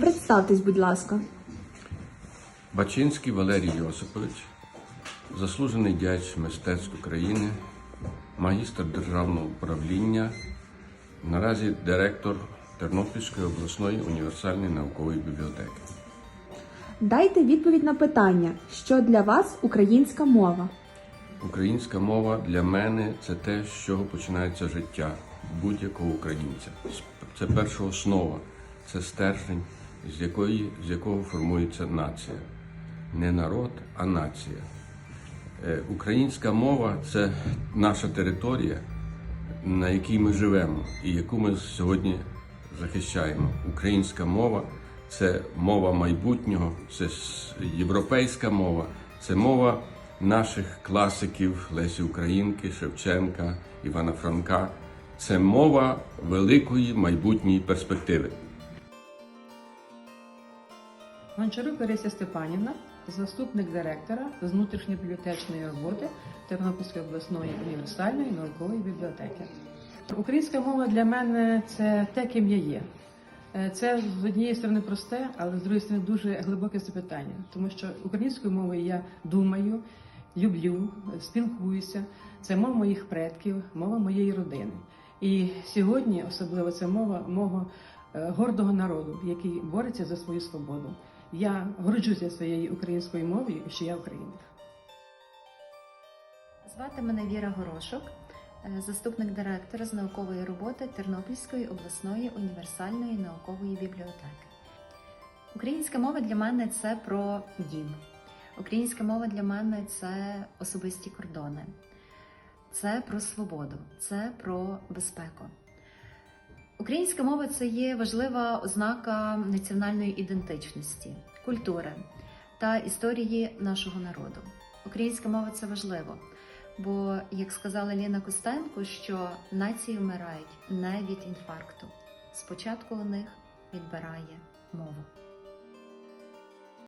Представтесь, будь ласка. Бачинський Валерій Йосипович, заслужений діяч мистецтв України, магістр державного управління, наразі директор Тернопільської обласної універсальної наукової бібліотеки. Дайте відповідь на питання, що для вас українська мова. Українська мова для мене це те, з чого починається життя будь-якого українця. Це перша основа, це стержень, з якої з якого формується нація. Не народ, а нація. Е, Українська мова це наша територія, на якій ми живемо і яку ми сьогодні захищаємо. Українська мова це мова майбутнього, це європейська мова, це мова наших класиків Лесі Українки, Шевченка, Івана Франка. Це мова великої майбутньої перспективи. Гончарук Лариса Степанівна, заступник директора з внутрішньої бібліотечної роботи Тернопільської обласної універсальної наукової бібліотеки. Українська мова для мене це те, ким я є. Е, Це з однієї сторони просте, але з другої сторони дуже глибоке запитання, тому що українською мовою я думаю, люблю, спілкуюся. Це мова моїх предків, мова моєї родини. І сьогодні особливо це мова мого е, гордого народу, який бореться за свою свободу. Я горджуся своєю українською мовою, що я українка. Звати мене Віра Горошок, е, заступник директора з наукової роботи Тернопільської обласної універсальної наукової бібліотеки. Українська мова для мене це про дім. Українська мова для мене це особисті кордони, це про свободу, це про безпеку. Українська мова це є важлива ознака національної ідентичності, культури та історії нашого народу. Українська мова це важливо. Бо, як сказала Ліна Костенко, що нації вмирають не від інфаркту. Спочатку у них відбирає мову.